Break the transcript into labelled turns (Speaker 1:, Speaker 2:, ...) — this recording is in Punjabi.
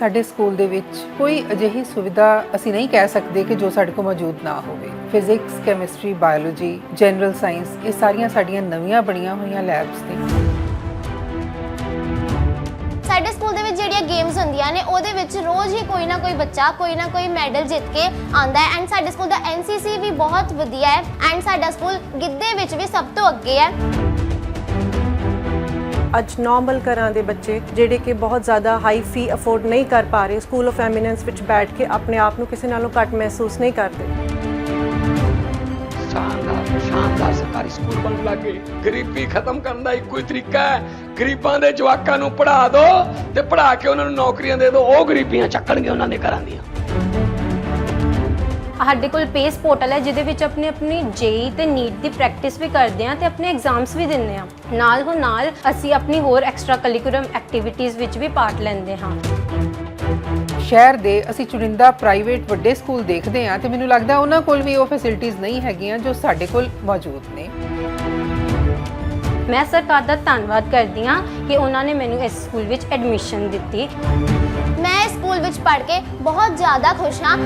Speaker 1: ਸਾਡੇ ਸਕੂਲ ਦੇ ਵਿੱਚ ਕੋਈ ਅਜਿਹੀ ਸੁਵਿਧਾ ਅਸੀਂ ਨਹੀਂ ਕਹਿ ਸਕਦੇ ਕਿ ਜੋ ਸਾਡੇ ਕੋਲ ਮੌਜੂਦ ਨਾ ਹੋਵੇ। Physics chemistry biology general science ਇਹ ਸਾਰੀਆਂ ਸਾਡੀਆਂ ਨਵੀਆਂ ਬਣੀਆਂ ਹੋਈਆਂ ਲੈਬਸ ਨੇ।
Speaker 2: ਸਾਡੇ ਸਕੂਲ ਦੇ ਵਿੱਚ ਜਿਹੜੀਆਂ ਗੇਮਸ ਹੁੰਦੀਆਂ ਨੇ, ਉਹਦੇ ਵਿੱਚ ਰੋਜ਼ ਹੀ ਕੋਈ ਨਾ ਕੋਈ ਬੱਚਾ, ਕੋਈ ਨਾ ਕੋਈ ਮੈਡਲ ਜਿੱਤ ਕੇ ਆਉਂਦਾ ਹੈ। ਐਂਡ ਸਾਡੇ ਸਕੂਲ ਦਾ ਐਨਸੀਸੀ ਵੀ ਬਹੁਤ ਵਧੀਆ ਹੈ। ਐਂਡ ਸਾਡਾ ਸਕੂਲ ਗਿੱਧੇ ਵਿੱਚ ਵੀ ਸਭ ਤੋਂ ਅੱਗੇ ਹੈ।
Speaker 3: ਅੱਜ ਨਾਰਮਲ ਘਰਾਂ ਦੇ ਬੱਚੇ, ਜਿਹੜੇ ਕਿ ਬਹੁਤ ਜ਼ਿਆਦਾ ਹਾਈ ਫੀ ਅਫੋਰਡ ਨਹੀਂ ਕਰ ਪਾ ਰਹੇ ਸਕੂਲ ਆਫ ਐਮੀਨੈਂਸ ਵਿੱਚ ਬੈਠ ਕੇ ਆਪਣੇ ਆਪ ਨੂੰ ਕਿਸੇ ਨਾਲੋਂ ਘੱਟ ਮਹਿਸੂਸ ਨਹੀਂ ਕਰਦੇ।
Speaker 4: ਸ਼ਾਨਦਾਰ ਸ਼ਾਨਦਾਰ ਸਰਕਾਰੀ ਸਕੂਲ ਬਣਨ ਲੱਗੇ ਗਰੀਬੀ ਖਤਮ ਕਰਨ ਦਾ ਇੱਕੋ ਹੀ ਤਰੀਕਾ ਹੈ। ਗਰੀਬਾਂ ਦੇ ਜਵਾਕਾਂ ਨੂੰ ਪੜ੍ਹਾ ਦਿਓ ਤੇ ਪੜ੍ਹਾ ਕੇ ਉਹਨਾਂ ਨੂੰ ਨੌਕਰੀਆਂ ਦੇ ਦਿਓ। ਉਹ ਗਰੀਬੀਆਂ ਚੱਕਣਗੇ ਉਹਨਾਂ ਦੇ ਘਰਾਂ ਦੀਆਂ।
Speaker 5: ਸਾਡੇ ਕੋਲ ਪੇਸ ਪੋਰਟਲ ਹੈ ਜਿਹਦੇ ਵਿੱਚ ਆਪਣੀ ਆਪਣੀ ਜੇਈ ਤੇ ਨੀਟ ਦੀ ਪ੍ਰੈਕਟਿਸ ਵੀ ਕਰਦੇ ਹਾਂ ਤੇ ਆਪਣੇ ਐਗਜ਼ਾਮਸ ਵੀ ਦਿੰਦੇ ਹਾਂ। ਨਾਲ ਹੋ ਨਾਲ ਅਸੀਂ ਆਪਣੀ ਹੋਰ ਐਕਸਟਰਾ ਕਰਿਕੂਲਮ ਐਕਟੀਵਿਟੀਜ਼ ਵਿੱਚ ਵੀ ਪਾਰਟ ਲੈਂਦੇ ਹਾਂ।
Speaker 1: ਸ਼ਹਿਰ ਦੇ ਅਸੀਂ ਚੁਣਿੰਦਾ ਪ੍ਰਾਈਵੇਟ ਵੱਡੇ ਸਕੂਲ ਦੇਖਦੇ ਹਾਂ ਤੇ ਮੈਨੂੰ ਲੱਗਦਾ ਉਹਨਾਂ ਕੋਲ ਵੀ ਉਹ ਫੈਸਿਲਿਟੀਆਂ ਨਹੀਂ ਹੈਗੀਆਂ ਜੋ ਸਾਡੇ ਕੋਲ ਮੌਜੂਦ ਨੇ।
Speaker 5: ਮੈਂ ਸਰਕਾਰ ਦਾ ਧੰਨਵਾਦ ਕਰਦੀ ਹਾਂ ਕਿ ਉਹਨਾਂ ਨੇ ਮੈਨੂੰ ਇਸ ਸਕੂਲ ਵਿੱਚ ਐਡਮਿਸ਼ਨ ਦਿੱਤੀ।
Speaker 2: ਮੈਂ ਇਸ ਸਕੂਲ ਵਿੱਚ ਪੜ੍ਹ ਕੇ ਬਹੁਤ ਜ਼ਿਆਦਾ ਖੁਸ਼ ਹਾਂ।